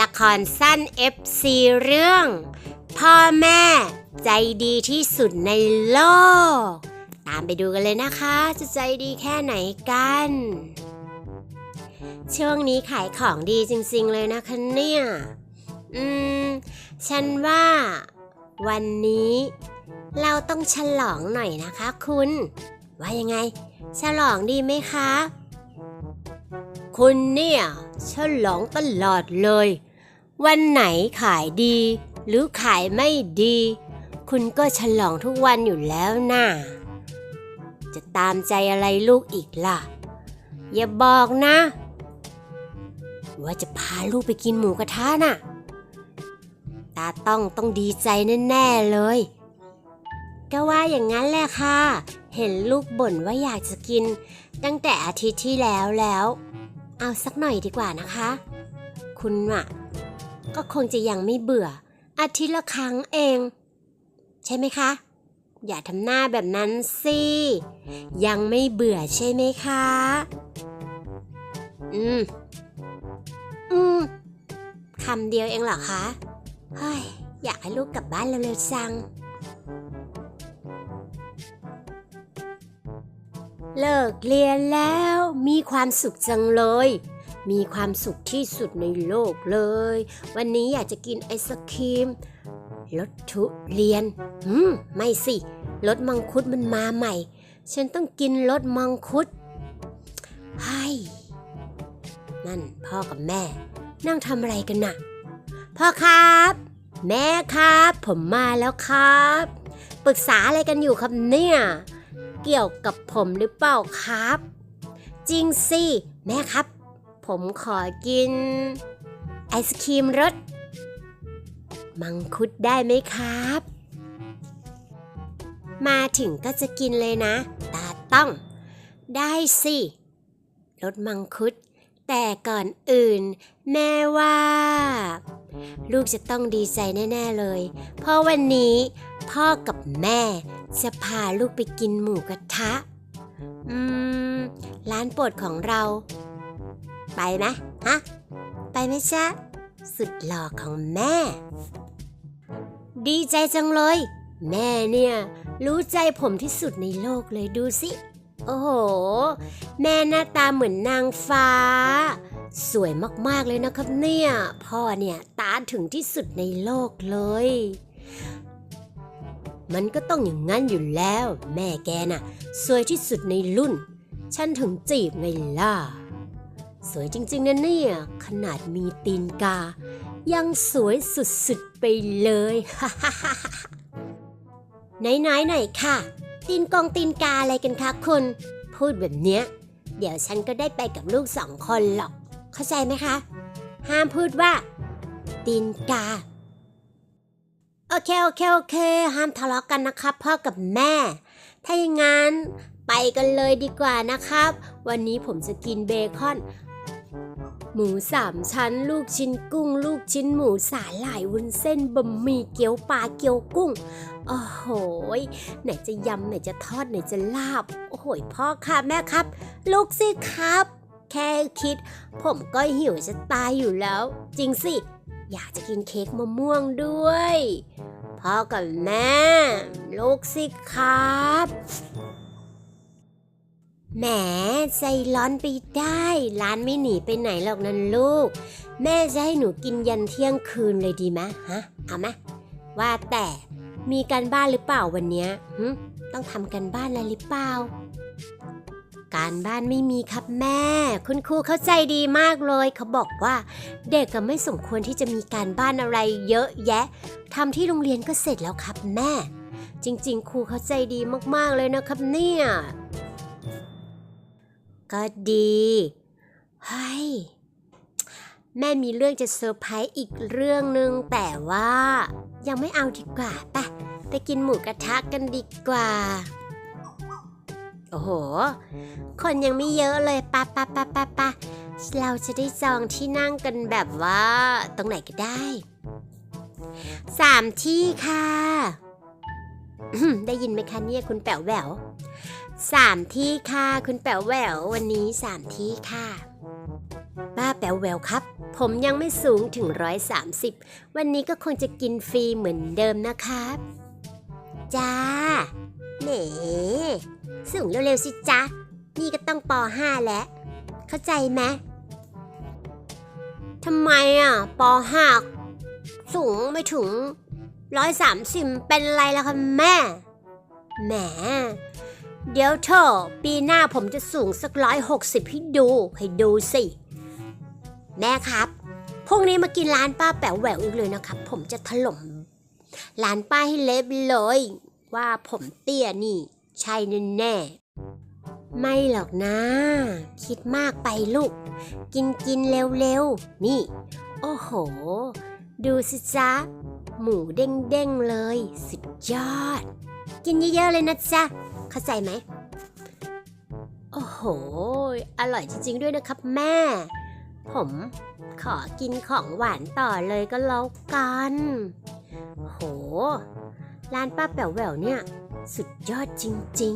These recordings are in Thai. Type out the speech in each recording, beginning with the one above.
ละครสั้น FC เรื่อง พ่อแม่ใจดีที่สุดในโลก ตามไปดูกันเลยนะคะ จะใจดีแค่ไหนกัน ช่วงนี้ขายของดีจริงๆเลยนะคะเนี่ย อืม ฉันว่า วันนี้ เราต้องฉลองหน่อยนะคะคุณ ว่ายังไง ฉลองดีไหมคะ คุณเนี่ยฉลองตลอดเลย วันไหนขายดี หรือขายไม่ดี คุณก็ฉลองทุกวันอยู่แล้วน่ะจะตามใจอะไรลูกอีกล่ะ อย่าบอกนะ ว่าจะพาลูกไปกินหมูกระทะน่ะ ตาต้องต้องดีใจแน่ๆเลย ก็ว่าอย่างนั้นแหละค่ะ เห็นลูกบ่นว่าอยากจะกินตั้งแต่อาทิตย์ที่แล้วแล้ว เอาสักหน่อยดีกว่านะคะ คุณอะก็คงจะยังไม่เบื่อ อาทิตย์ละครั้งเอง ใช่ไหมคะ อย่าทำหน้าแบบนั้นสิ ยังไม่เบื่อใช่ไหมคะ อืม อืมคำเดียวเองเหรอคะเฮ้ยอยากให้ลูกกลับบ้านเร็วๆจัง เลิกเรียนแล้วมีความสุขจังเลย มีความสุขที่สุดในโลกเลย วันนี้อยากจะกินไอศครีมรสทุเรียน อืม ไม่สิรสมังคุดมันมาใหม่ ฉันต้องกินรสมังคุดให้นั่นพ่อกับแม่ นั่งทำอะไรกันน่ะ พ่อครับ แม่ครับ ผมมาแล้วครับ ปรึกษาอะไรกันอยู่ครับเนี่ย เกี่ยวกับผมหรือเปล่าครับ จริงสิ แม่ครับ ผมขอกิน ไอศครีมรสมังคุดได้ไหมครับ มาถึงก็จะกินเลยนะ ตาต้อง ได้สิรสมังคุด แต่ก่อนอื่น แม่ว่า ลูกจะต้องดีใจแน่ ๆเลย เพราะวันนี้ พ่อกับแม่ จะพาลูกไปกินหมูกระทะ อืม ร้านโปรดของเรา ไปไหมฮะ ไปไหมจ๊ะ สุดหล่อของแม่ ดีใจจังเลย แม่เนี่ย รู้ใจผมที่สุดในโลกเลยดูสิ โอ้โห แม่หน้าตาเหมือนนางฟ้า สวยมากๆเลยนะครับเนี่ย พ่อเนี่ยตาถึงที่สุดในโลกเลย มันก็ต้องอย่างนั้นอยู่แล้ว แม่แกน่ะ สวยที่สุดในรุ่น ฉันถึงจีบไงล่ะ สวยจริง ๆนะเนี่ย ขนาดมีตีนกา ยังสวยสุดๆไปเลยไหนๆหน่อยค่ะ ตีนกองตีนกาอะไรกันคะคุณ พูดแบบเนี้ย เดี๋ยวฉันก็ได้ไปกับลูกสองคนหรอก เข้าใจไหมคะ ห้ามพูดว่า ตีนกา โอเค โอเค โอเค ห้ามทะเลาะกันนะครับพ่อกับแม่ ถ้าอย่างนั้นไปกันเลยดีกว่านะครับ วันนี้ผมจะกินเบคอน หมูสามชั้น ลูกชิ้นกุ้ง ลูกชิ้นหมูสาหร่ายวุ้นเส้นบะหมี่เกี๊ยวปลาเกี๊ยวกุ้ง โอ้โหยไหนจะยำไหนจะทอดไหนจะลาบ โอ้โหยพ่อค่ะแม่ครับ ลูกสิครับ แค่คิด ผมก็หิวจะตายอยู่แล้ว จริงสิ อยากจะกินเค้กมะม่วงด้วย พ่อกับแม่ ลูกสิครับแหมใจร้อนไปได้ร้านไม่หนีไปไหนหรอกนั่นลูก แม่จะให้หนูกินยันเที่ยงคืนเลยดีไหมฮะเอาไหมว่าแต่มีการบ้านหรือเปล่าวันเนี้ยต้องทำการบ้านอะไรหรือเปล่า การบ้านไม่มีครับแม่ คุณครูเข้าใจดีมากเลย เขาบอกว่า เด็กก็ไม่สมควรที่จะมีการบ้านอะไรเยอะแยะทำที่โรงเรียนก็เสร็จแล้วครับแม่ จริง ๆ ครูเข้าใจดีมากๆเลยนะครับเนี่ยก็ดีเฮ้ยแม่มีเรื่องจะเซอร์ไพรส์อีกเรื่องหนึ่งแต่ว่ายังไม่เอาดีกว่าไปไปกินหมูกระทะกันดีกว่า โอ้โห คนยังไม่เยอะเลยปะปะปะปะปะเราจะได้จองที่นั่งกันแบบว่า ตรงไหนก็ได้ สามที่ค่ะ ได้ยินไหมคะเนี่ยคุณแป๋วแหววสามที่ค่ะ คุณแป๋วแหวววันนี้สามที่ค่ะป้าแป๋วแหววครับ ผมยังไม่สูงถึง 130 วันนี้ก็คงจะกินฟรีเหมือนเดิมนะครับ จ้าแหม สูงเร็วๆสิจ๊ะ นี่ก็ต้องป .5 แล้ว เข้าใจไหมทำไมอะป .5 สูงไม่ถึง130เป็นไรล่ะคะแม่ แหม เดี๋ยวเถอปีหน้าผมจะสูงสักร้อยหกสิบให้ดู ให้ดูสิ แม่ครับ พรุ่งนี้มากินร้านป้าแป๋วแหววอีกเลยนะครับ ผมจะถล่มร้านป้าให้เละไปเลย ว่าผมเตี้ยนี่ ใช่แน่ๆไม่หรอกนะ คิดมากไปลูก กินกินเร็วๆ นี่ โอ้โห ดูสิจ๊ะ หมูเด้งๆเลย สุดยอด กินเยอะๆเลยนะจ๊ะ เข้าใจไหม โอ้โห อร่อยจริงๆด้วยนะครับแม่ ผมขอกินของหวานต่อเลยก็แล้วกัน โห ร้านป้าแป๋วแหววเนี่ย สุดยอดจริง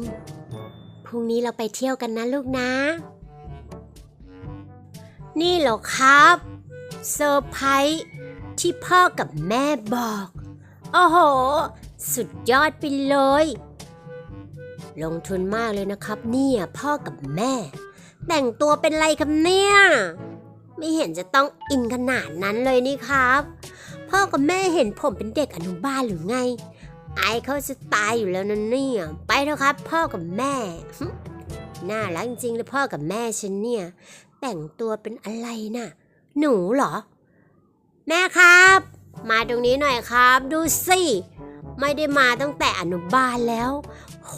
ๆ พรุ่งนี้เราไปเที่ยวกันนะลูกนะ นี่เหรอครับเซอร์ไพรส์ที่พ่อกับแม่บอก โอ้โห สุดยอดไปเลย ลงทุนมากเลยนะครับ เนี่ยพ่อกับแม่ แต่งตัวเป็นไรครับเนี่ย ไม่เห็นจะต้องอินขนาดนั้นเลยนี่ครับ พ่อกับแม่เห็นผมเป็นเด็กอนุบาลหรือไง ไอเขาจะตายอยู่แล้วนะเนี่ย ไปเถอะครับ พ่อกับแม่หน่ารักจริงๆเลยพ่อกับแม่ฉันเนี่ย แต่งตัวเป็นอะไรน่ะ หนูเหรอ แม่ครับ มาตรงนี้หน่อยครับ ดูสิ ไม่ได้มาตั้งแต่อนุบาลแล้ว โห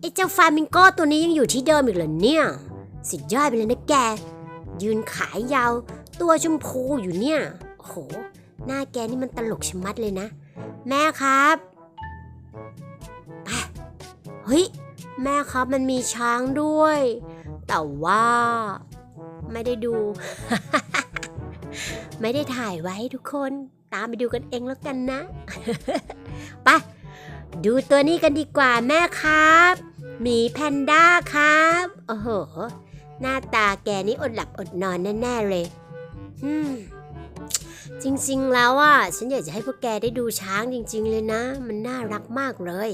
ไอเจ้าฟามิงโกตัวนี้ยังอยู่ที่เดิมอีกเหรอเนี่ย สุดยอดไปเลยนะแก ยืนขายยาว ตัวชมพูอยู่เนี่ย โห หน้าแกนี่มันตลกชะมัดเลยนะ แม่ครับเฮ้ยแม่ครับมันมีช้างด้วย แต่ว่าไม่ได้ดู ไม่ได้ถ่ายไว้ทุกคน ตามไปดูกันเองแล้วกันนะ ไป ดูตัวนี้กันดีกว่าแม่ครับหมีแพนด้าครับ โอ้โห หน้าตาแกนี่อดหลับอดนอนแน่ ๆ เลย อืม จริงๆ แล้วอะฉันอยากจะให้พวกแกได้ดูช้างจริง ๆ เลยนะ มันน่ารักมากเลย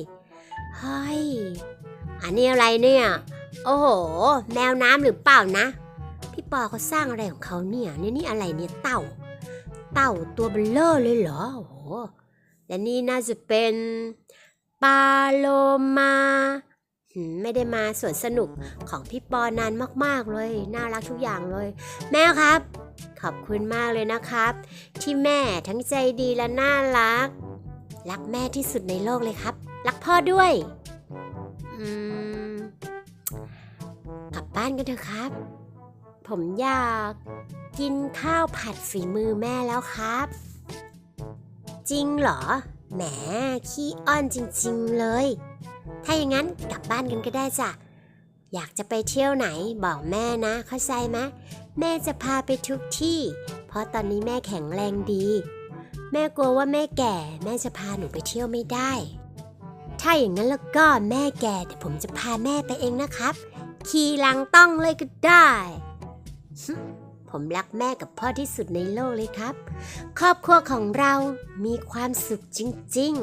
เฮ้ยอันนี้อะไรเนี่ย โอ้โห แมวน้ำหรือเปล่านะ พี่ปอเขาสร้างอะไรของเขาเนี่ยนี่นี่อะไรเนี่ยเต่า เต่าตัวเบลเลอร์เลยเหรอโอ้โหและนี่น่าจะเป็นปาโลมาไม่ได้มาสวนสนุกของพี่ปอนานมากๆเลย น่ารักทุกอย่างเลย แม่ครับ ขอบคุณมากเลยนะครับ ที่แม่ทั้งใจดีและน่ารัก รักแม่ที่สุดในโลกเลยครับ รักพ่อด้วยอืมกลับบ้านกันเถอะครับ ผมอยากกินข้าวผัดฝีมือแม่แล้วครับ จริงเหรอ แหมขี้อ้อนจริงๆเลย ถ้าอย่างนั้นกลับบ้านกันก็ได้จ้ะ อยากจะไปเที่ยวไหนบอกแม่นะ เข้าใจไหมแม่จะพาไปทุกที่ เพราะตอนนี้แม่แข็งแรงดี แม่กลัวว่าแม่แก่ แม่จะพาหนูไปเที่ยวไม่ได้ ถ้าอย่างนั้นแล้วก็แม่แก่เดี๋ยวผมจะพาแม่ไปเองนะครับ ขี่หลังต้องเลยก็ได้ ผมรักแม่กับพ่อที่สุดในโลกเลยครับ ครอบครัวของเรามีความสุขจริง